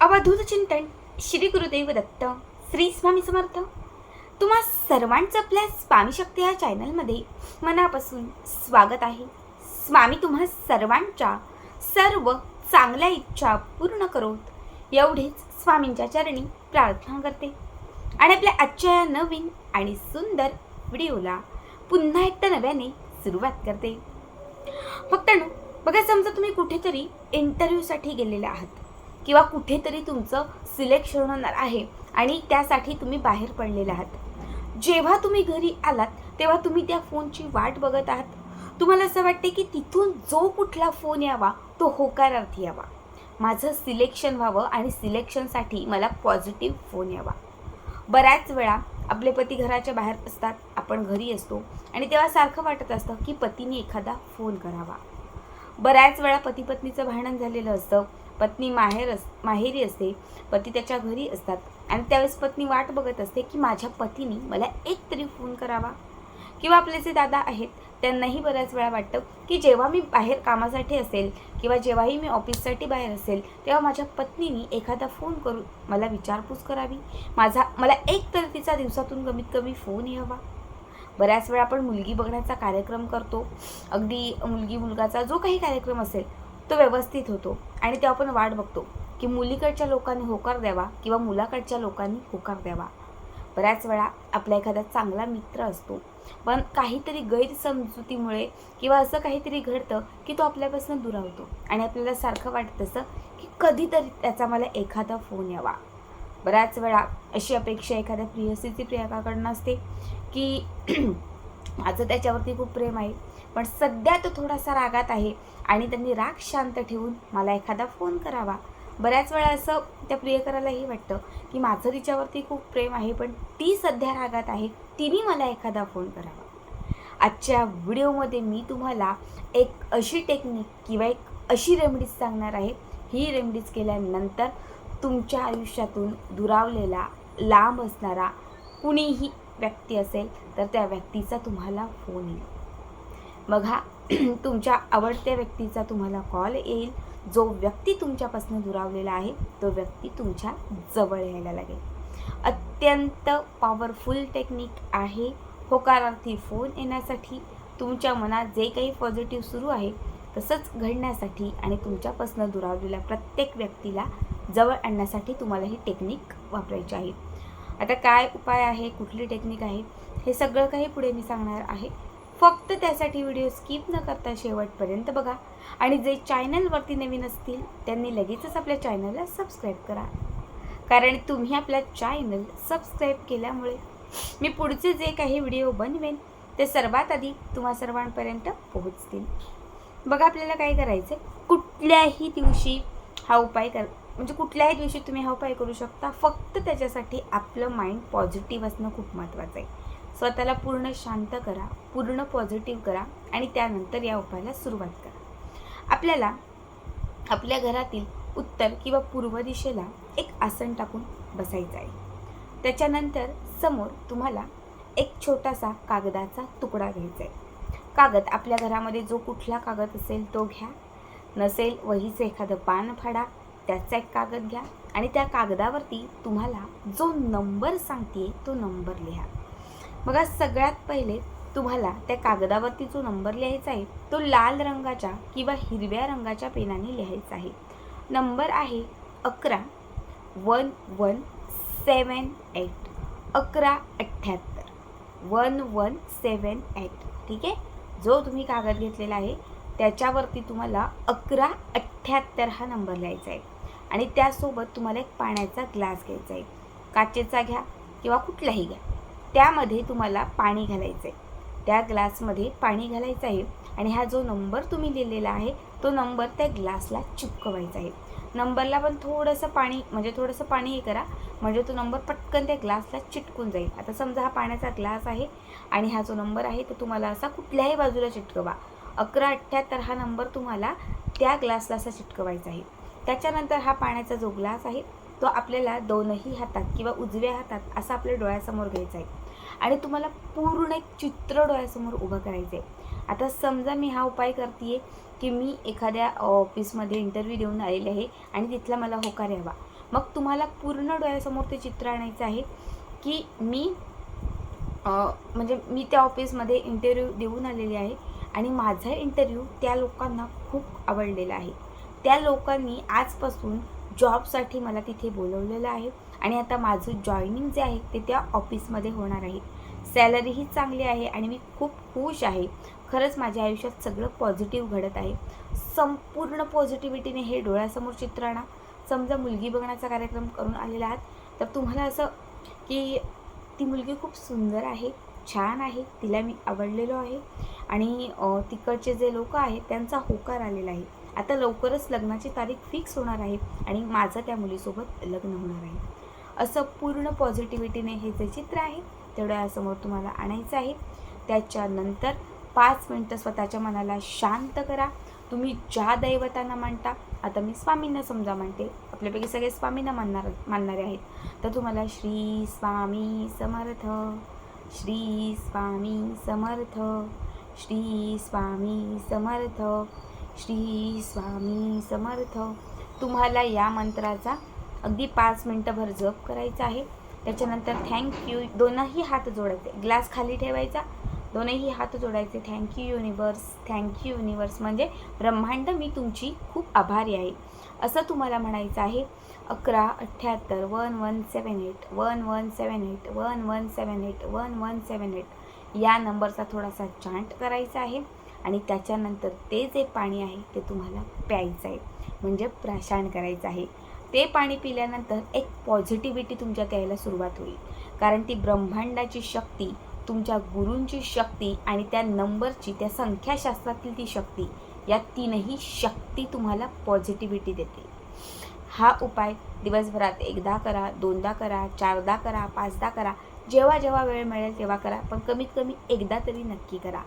अवधूत चिंतन श्री गुरुदेव दत्त श्री स्वामी समर्थ. तुम्हा सर्वांचं आपल्या स्वामी शक्ती या चॅनलमध्ये मनापासून स्वागत आहे. स्वामी तुम्हा सर्वांच्या सर्व चांगल्या इच्छा पूर्ण करोत एवढीच स्वामींच्या चरणी प्रार्थना करते. आणि आपल्या आजच्या या नवीन आणि सुंदर व्हिडिओला पुन्हा एकदा नव्याने सुरुवात करते. फक्त बघा समजा तुम्ही कुठेतरी इंटरव्ह्यूसाठी गेलेले आहात. किंवा कुठेतरी तुमचं सिलेक्शन होणार आहे आणि त्यासाठी तुम्ही बाहेर पडलेला आहात. जेव्हा तुम्ही घरी आलात तेव्हा तुम्ही त्या फोनची वाट बघत आहात. तुम्हाला असं वाटते की तिथून जो कुठला फोन यावा तो होकारार्थी यावा. माझं सिलेक्शन व्हावं आणि सिलेक्शनसाठी मला पॉझिटिव्ह फोन यावा. बऱ्याच वेळा आपले पती घराच्या बाहेर असतात आपण घरी असतो आणि तेव्हा सारखं वाटत असतं की पतीने एखादा फोन करावा. बऱ्याच वेळा पती पत्नीचं भांडण झालेलं असतं पत्नी माहेर अस माहेरी असते पती त्याच्या घरी असतात. आणि त्यावेळेस पत्नी वाट बघत असते की माझ्या पतीने मला एक तरी फोन करावा. किंवा आपले जे दादा आहेत त्यांनाही बऱ्याच वेळा वाटतं की जेव्हा मी बाहेर कामासाठी असेल किंवा जेव्हाही मी ऑफिससाठी बाहेर असेल तेव्हा माझ्या पत्नीने एखादा फोन करून मला विचारपूस करावी. माझा मला एक तर तिचा दिवसातून कमीत कमी फोन यावा बऱ्याच वेळा आपण मुलगी बघण्याचा कार्यक्रम करतो. अगदी मुलगी मुलगाचा जो काही कार्यक्रम असेल तो व्यवस्थित होतो आणि तेव्हा आपण वाट बघतो की मुलीकडच्या लोकांनी होकार द्यावा किंवा मुलाकडच्या लोकांनी होकार द्यावा. बऱ्याच वेळा आपला एखादा चांगला मित्र असतो पण काहीतरी गैरसमजुतीमुळे किंवा असं काहीतरी घडतं की तो आपल्यापासून दुरावतो आणि आपल्याला सारखं वाटत असं की कधीतरी त्याचा मला एखादा फोन यावा. बऱ्याच वेळा अशी अपेक्षा एखाद्या प्रियसीची प्रियकाकडनं असते की माझं त्याच्यावरती खूप प्रेम आहे. पण सध्या तो थोडासा रागात आहे आणि त्यांनी राग शांत ठेवून मला एखादा फोन करावा. बऱ्याच वेळा असं त्या प्रियकरालाही वाटतं की माझं तिच्यावरती खूप प्रेम आहे पण ती सध्या रागात आहे. तिने मला एखादा फोन करावा. आजच्या व्हिडिओमध्ये मी तुम्हाला एक अशी टेक्निक किंवा एक अशी रेमडीज सांगणार आहे. ही रेमडीज केल्यानंतर तुमच्या आयुष्यातून दुरावलेला लांब असणारा कुणीही व्यक्ती असेल तर त्या व्यक्तीचा तुम्हाला फोन येईल. मग हा तुमच्या आवडत्या व्यक्तीचा तुम्हाला कॉल येईल. जो व्यक्ती तुमच्यापासून दुरावलेला आहे तो व्यक्ती तुमच्या जवळ यायला लागेल. अत्यंत पॉवरफुल टेक्निक आहे होकारार्थी फोन येण्यासाठी. तुमच्या मनात जे काही पॉझिटिव्ह सुरू आहे तसंच घडण्यासाठी आणि तुमच्यापासून दुरावलेल्या प्रत्येक व्यक्तीला जवळ आणण्यासाठी तुम्हाला ही टेक्निक वापरायची आहे. आता काय उपाय आहे कुठली टेक्निक आहे हे सगळं काही पुढे मी सांगणार आहे. फक्त त्यासाठी व्हिडिओ स्किप न करता शेवटपर्यंत बघा. आणि जे चॅनलवरती नवीन असतील त्यांनी लगेचच आपल्या चॅनलला सबस्क्राईब करा. कारण तुम्ही आपल्या चॅनल सबस्क्राईब केल्यामुळे मी पुढचे जे काही व्हिडिओ बनवेन ते सर्वात आधी तुम्हा सर्वांपर्यंत पोहोचतील. बघा आपल्याला काय करायचं कुठल्याही दिवशी हा उपाय कर. म्हणजे कुठल्याही दिवशी तुम्ही हा उपाय करू शकता. फक्त त्याच्यासाठी आपलं माइंड पॉझिटिव्ह असणं खूप महत्त्वाचं आहे. स्वतःला पूर्ण शांत करा पूर्ण पॉझिटिव्ह करा आणि त्यानंतर या उपायाला सुरुवात करा. आपल्याला आपल्या घरातील उत्तर किंवा पूर्व दिशेला एक आसन टाकून बसायचं आहे. त्याच्यानंतर समोर तुम्हाला एक छोटासा कागदाचा तुकडा घ्यायचा आहे. कागद आपल्या घरामध्ये जो कुठला कागद असेल तो घ्या. नसेल वहीचं एखादं पान फाडा त्याचा एक कागद घ्या आणि त्या कागदावरती तुम्हाला जो नंबर सांगते तो नंबर लिहा. बघा सगळ्यात पहिले तुम्हाला त्या कागदावरती जो नंबर लिहायचा आहे तो लाल रंगाच्या किंवा हिरव्या रंगाच्या पेनाने लिहायचा आहे. नंबर आहे अकरा वन वन सेवन एट. अकरा अठ्ठ्याहत्तर. One one seven eight. ठीक आहे? जो तुम्ही कागद घेतलेला आहे त्याच्यावरती तुम्हाला अकरा अठ्ठ्याहत्तर हा नंबर लिहायचा आहे. आणि त्यासोबत तुम्हाला एक पाण्याचा ग्लास घ्यायचा आहे. काचेचा घ्या किंवा कुठलाही घ्या. त्यामध्ये तुम्हाला पाणी घालायचं आहे. त्या ग्लासमध्ये पाणी घालायचं आहे आणि हा जो नंबर तुम्ही लिहिलेला आहे तो नंबर त्या ग्लासला चिपकवायचा आहे. नंबरला पण थोडंसं पाणी म्हणजे थोडंसं पाणी हे करा. म्हणजे तो नंबर पटकन त्या ग्लासला चिटकून जाईल. आता समजा हा पाण्याचा ग्लास आहे आणि हा जो नंबर आहे तो तुम्हाला असा कुठल्याही बाजूला चिटकवा. अकरा अठ्ठ्याहत्तर हा नंबर तुम्हाला त्या ग्लासला असा चिटकवायचा आहे. त्याच्यानंतर हा पाण्याचा जो ग्लास आहे तो आपल्याला दोनही हातात किंवा उजव्या हातात असा आपल्या डोळ्यासमोर घ्यायचा आहे. आणि तुम्हाला पूर्ण एक चित्र डोळ्यासमोर उभं करायचं आहे. आता समजा मी हा उपाय करते की मी एखाद्या ऑफिसमध्ये इंटरव्ह्यू देऊन आलेले आहे आणि तिथला मला होकार यावा. मग तुम्हाला पूर्ण डोळ्यासमोर ते चित्र आणायचं आहे की मी म्हणजे मी त्या ऑफिसमध्ये इंटरव्ह्यू देऊन आलेली आहे आणि माझा इंटरव्ह्यू त्या लोकांना खूप आवडलेला आहे. त्या लोकांनी आजपासून जॉबसाठी मला तिथे बोलवलेलं आहे आणि आता माझं जॉईनिंग जे आहे ते त्या ऑफिसमध्ये होणार आहे. सॅलरीही चांगली आहे आणि मी खूप खुश आहे. खरंच माझ्या आयुष्यात सगळं पॉझिटिव्ह घडत आहे. संपूर्ण पॉझिटिव्हिटीने हे डोळ्यासमोर चित्र आणा. समजा मुलगी बघण्याचा कार्यक्रम करून आलेला आहात तर तुम्हाला असं की ती मुलगी खूप सुंदर आहे. छान आहे तिला मी आवडलेलो आहे. आणि तिकडचे जे लोक आहेत त्यांचा होकार आलेला आहे. आता लवकरच लग्नाची तारीख फिक्स होणार आहे आणि माझं त्या मुलीसोबत लग्न होणार आहे. असं पूर्ण पॉझिटिव्हिटीने हे जे चित्र आहे तेवढ्यासमोर तुम्हाला आणायचं आहे. त्याच्यानंतर पाच मिनटं स्वतःच्या मनाला शांत करा. तुम्ही ज्या दैवतांना मानता आता मी स्वामींना समजा मानते आपल्यापैकी सगळे स्वामींना मानणार मानणारे आहेत. तर तुम्हाला श्री स्वामी समर्थ. श्री स्वामी समर्थ श्री स्वामी समर्थ श्री स्वामी समर्थ. तुम्हाला या मंत्राचा अगदी पाच मिनटंभर जप करायचा आहे. त्याच्यानंतर थँक्यू दोनही हात जोडायचे. ग्लास खाली ठेवायचा. दोनही हात जोडायचे. थँक्यू युनिवर्स थँक्यू युनिवर्स म्हणजे ब्रह्मांड मी तुमची खूप आभारी आहे. असं तुम्हाला म्हणायचं आहे. अकरा अठ्ठ्याहत्तर one one seven eight one one seven eight one one seven eight one one seven eight या नंबरचा थोडासा चांट करायचा आहे. आणि त्याच्यानंतर ते जे पाणी आहे ते तुम्हाला प्यायचं आहे. म्हणजे प्राशान करायचं आहे. ते पाणी पिल्यानंतर एक पॉझिटिव्हिटी तुमच्यात यायला सुरुवात होईल. कारण ती ब्रह्मांडाची शक्ती तुमच्या गुरूंची शक्ती आणि त्या नंबरची त्या संख्याशास्त्रातील ती शक्ती या तीनही शक्ती तुम्हाला पॉझिटिव्हिटी देते हा उपाय दिवसभरात एकदा करा दोनदा करा चारदा करा पाचदा करा. जेव्हा जेव्हा वेळ मिळेल तेव्हा करा पण कमीत कमी एकदा तरी नक्की करा.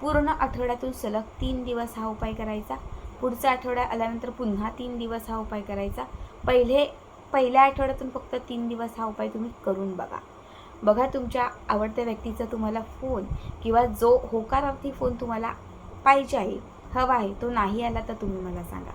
पूर्ण आठवड्यातून सलग तीन दिवस हा उपाय करायचा. पुढचा आठवडा आल्यानंतर पुन्हा तीन दिवस हा उपाय करायचा. पहिले पहिल्या आठवड्यातून फक्त तीन दिवस हा उपाय तुम्ही करून बघा. बघा तुमच्या आवडत्या व्यक्तीचा तुम्हाला फोन किंवा जो होकारार्थी फोन तुम्हाला पाहिजे आहे हवा आहे तो नाही आला तर तुम्ही मला सांगा.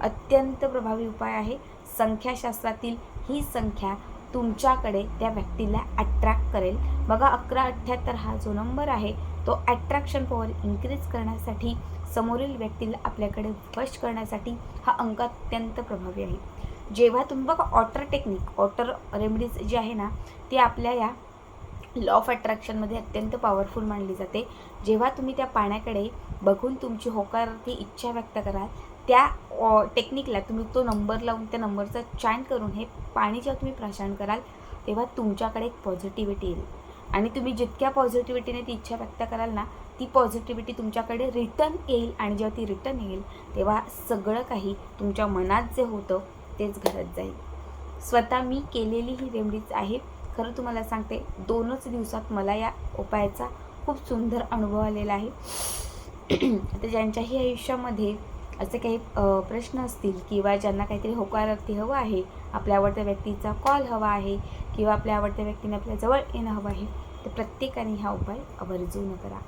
अत्यंत प्रभावी उपाय आहे. संख्याशास्त्रातील ही संख्या तुमच्याकडे त्या व्यक्तीला अट्रॅक्ट करेल. बघा अकरा अठ्ठ्याहत्तर हा जो नंबर आहे तो अट्रॅक्शन पॉवर इन्क्रीज करण्यासाठी समोरील व्यक्तीला आपल्याकडे वश करण्यासाठी हा अंक अत्यंत प्रभावी आहे. जेव्हा तुम्ही बघा ऑटर टेक्निक ऑटर रेमेडीज जी आहे ना ती आपल्या या लॉ ऑफ अट्रॅक्शनमध्ये अत्यंत पॉवरफुल मानली जाते. जेव्हा तुम्ही त्या पाण्याकडे बघून तुमची होकारार्थी इच्छा व्यक्त कराल त्या टेक्निकला तुम्ही तो नंबर लावून त्या नंबरचा चॅन करून हे पाणी जेव्हा तुम्ही प्राशन कराल तेव्हा तुमच्याकडे एक पॉझिटिव्हिटी येईल. आणि तुम्ही जितक्या पॉझिटिव्हिटीने ती इच्छा व्यक्त कराल ना ती पॉझिटिव्हिटी तुमच्याकडे रिटर्न येईल. आणि जेव्हा ती रिटर्न येईल तेव्हा सगळं काही तुमच्या मनात जे होतं तेच घडत जाईल. स्वतः मी केलेली ही रेमडीज आहे खरं तुम्हाला सांगते दोनच दिवसात मला या उपायाचा खूप सुंदर अनुभव आलेला आहे. आता ज्यांच्याही आयुष्यामध्ये असे काही प्रश्न असतील किंवा ज्यांना काहीतरी होकारार्थी हवं आहे आपल्या आवडत्या व्यक्तीचा कॉल हवा आहे किंवा आपल्या आवडत्या व्यक्तीने आपल्या जवळ येणं हवं आहे तर प्रत्येकाने हा उपाय आवर्जून करा.